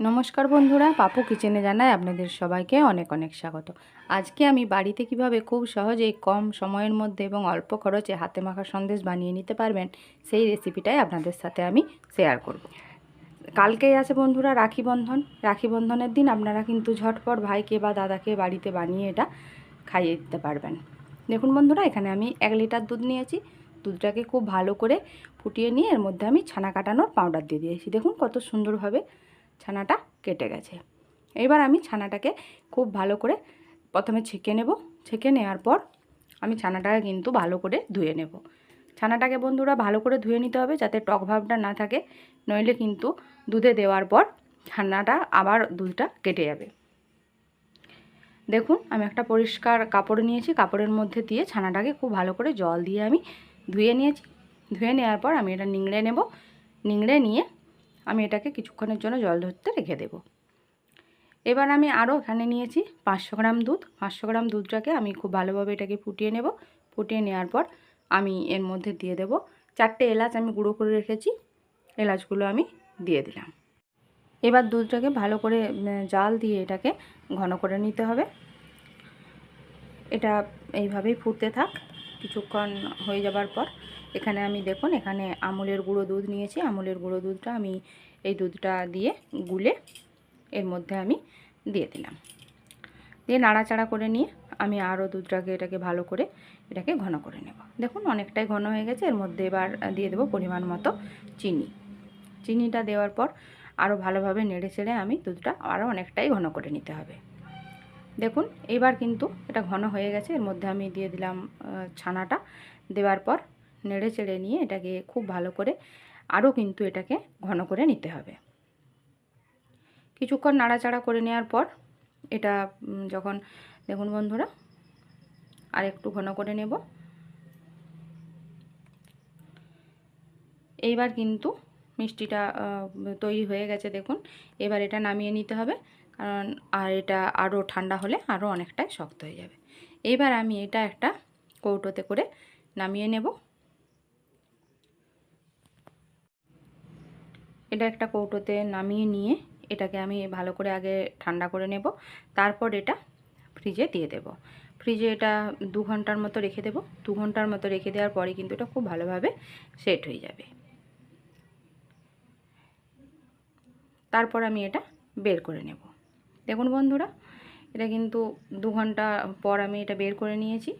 নমস্কার বন্ধুরা, পাপু কিচেনে জানায় আপনাদের সবাইকে অনেক অনেক স্বাগত। আজকে আমি বাড়িতে কীভাবে খুব সহজেই কম সময়ের মধ্যে এবং অল্প খরচে হাতে মাখা সন্দেশ বানিয়ে নিতে পারবেন, সেই রেসিপিটাই আপনাদের সাথে আমি শেয়ার করব। কালকেই আছে বন্ধুরা রাখি বন্ধন। রাখি বন্ধনের দিন আপনারা কিন্তু ঝটপট ভাইকে বা দাদাকে বাড়িতে বানিয়ে এটা খাইয়ে দিতে পারবেন। দেখুন বন্ধুরা, এখানে আমি এক লিটার দুধ নিয়েছি। দুধটাকে খুব ভালো করে ফুটিয়ে নিয়ে এর মধ্যে আমি ছানা কাটানোর পাউডার দিয়ে দিয়েছি। দেখুন কত সুন্দরভাবে ছানাটা কেটে গেছে। এবার আমি ছানাটাকে খুব ভালো করে প্রথমে ছেঁকে নেব। ছেঁকে নেওয়ার পর আমি ছানাটাকে কিন্তু ভালো করে ধুয়ে নেব। ছানাটাকে বন্ধুরা ভালো করে ধুয়ে নিতে হবে যাতে টক ভাবটা না থাকে, নইলে কিন্তু দুধে দেওয়ার পর ছানাটা আবার দুধটা কেটে যাবে। দেখুন, আমি একটা পরিষ্কার কাপড় নিয়েছি, কাপড়ের মধ্যে দিয়ে ছানাটাকে খুব ভালো করে জল দিয়ে আমি ধুয়ে নিয়েছি। ধুয়ে নেওয়ার পর আমি এটা নিংড়ে নেব। নিংড়ে নিয়ে আমি এটাকে কিছুক্ষণের জন্য জল ধরতে রেখে দেব। এবার আমি আরও এখানে নিয়েছি পাঁচশো গ্রাম দুধ। পাঁচশো গ্রাম দুধটাকে আমি খুব ভালোভাবে এটাকে ফুটিয়ে নেব। ফুটিয়ে নেওয়ার পর আমি এর মধ্যে দিয়ে দেব চারটে এলাচ আমি গুঁড়ো করে রেখেছি। এলাচগুলো আমি দিয়ে দিলাম। এবার দুধটাকে ভালো করে জাল দিয়ে এটাকে ঘন করে নিতে হবে। এটা এইভাবেই ফুটতে থাক। কিছুক্ষণ হয়ে যাবার পর এখানে আমি দেখুন, এখানে আমুলের গুঁড়ো দুধ নিয়েছি। আমুলের গুঁড়ো দুধটা আমি এই দুধটা দিয়ে গুলে এর মধ্যে আমি দিয়ে দিলাম। দিয়ে নাড়াচাড়া করে নিয়ে আমি আরও দুধটাকে এটাকে ভালো করে এটাকে ঘন করে নেব। দেখুন, অনেকটাই ঘন হয়ে গেছে। এর মধ্যে এবার দিয়ে দেবো পরিমাণ মতো চিনি। চিনিটা দেওয়ার পর আরও ভালোভাবে নেড়ে চেড়ে আমি দুধটা আরও অনেকটাই ঘন করে নিতে হবে। দেখুন, এবার কিন্তু এটা ঘন হয়ে গেছে। এর মধ্যে আমি দিয়ে দিলাম ছানাটা। দেওয়ার পর নেড়ে চেড়ে নিয়ে এটাকে খুব ভালো করে আরও কিন্তু এটাকে ঘন করে নিতে হবে। কিছুক্ষণ নাড়াচাড়া করে নেওয়ার পর এটা যখন, দেখুন বন্ধুরা, আর একটু ঘন করে নেব। এইবার কিন্তু মিষ্টিটা তৈরি হয়ে গেছে, দেখুন। এবার এটা নামিয়ে নিতে হবে। কারণ আর এটা আরও ঠান্ডা হলে আরও অনেকটাই শক্ত হয়ে যাবে। এবার আমি এটা একটা কৌটোতে করে নামিয়ে নেব। এটা একটা কৌটোতে নামিয়ে নিয়ে এটাকে আমি ভালো করে আগে ঠান্ডা করে নেব। তারপর এটা ফ্রিজে দিয়ে দেব। ফ্রিজে এটা দু ঘণ্টার মতো রেখে দেব। দু ঘণ্টার মতো রেখে দেওয়ার পরে কিন্তু এটা খুব ভালোভাবে সেট হয়ে যাবে। তারপর আমি এটা বের করে নেব। দেখুন বন্ধুরা, এটা কিন্তু দু ঘণ্টা পর আমি এটা বের করে নিয়েছি।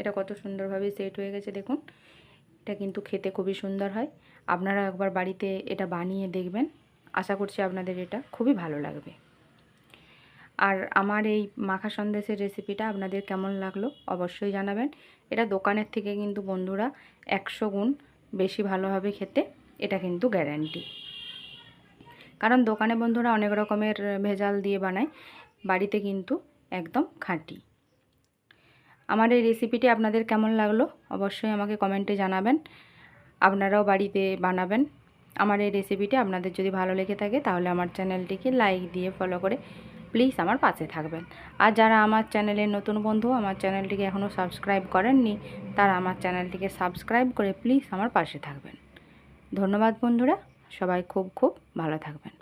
এটা কত সুন্দরভাবে সেট হয়ে গেছে দেখুন। এটা কিন্তু খেতে খুবই সুন্দর হয়। আপনারা একবার বাড়িতে এটা বানিয়ে দেখবেন। আশা করছি আপনাদের এটা খুবই ভালো লাগবে। আর আমার এই মাখা সন্দেশের রেসিপিটা আপনাদের কেমন লাগল অবশ্যই জানাবেন। এটা দোকানের থেকে কিন্তু বন্ধুরা একশো গুণ বেশি ভালো হবে খেতে, এটা কিন্তু গ্যারান্টি কারণ দোকানে বন্ধুরা অনেক রকমের ভেজাল দিয়ে বানায়, বাড়িতে কিন্তু একদম খাঁটি। আমার এই রেসিপিটি আপনাদের কেমন লাগল অবশ্যই আমাকে কমেন্টে জানাবেন। আপনারাও বাড়িতে বানাবেন। আমার এই রেসিপিটি আপনাদের যদি ভালো লেগে থাকে তাহলে আমার চ্যানেলটিকে লাইক দিয়ে ফলো করে প্লিজ আমার পাশে থাকবেন। আর যারা আমার চ্যানেলের নতুন বন্ধু, আমার চ্যানেলটিকে এখনও সাবস্ক্রাইব করেননি, তারা আমার চ্যানেলটিকে সাবস্ক্রাইব করে প্লিজ আমার পাশে থাকবেন। ধন্যবাদ বন্ধুরা। সবাই খুব খুব ভালো থাকবেন।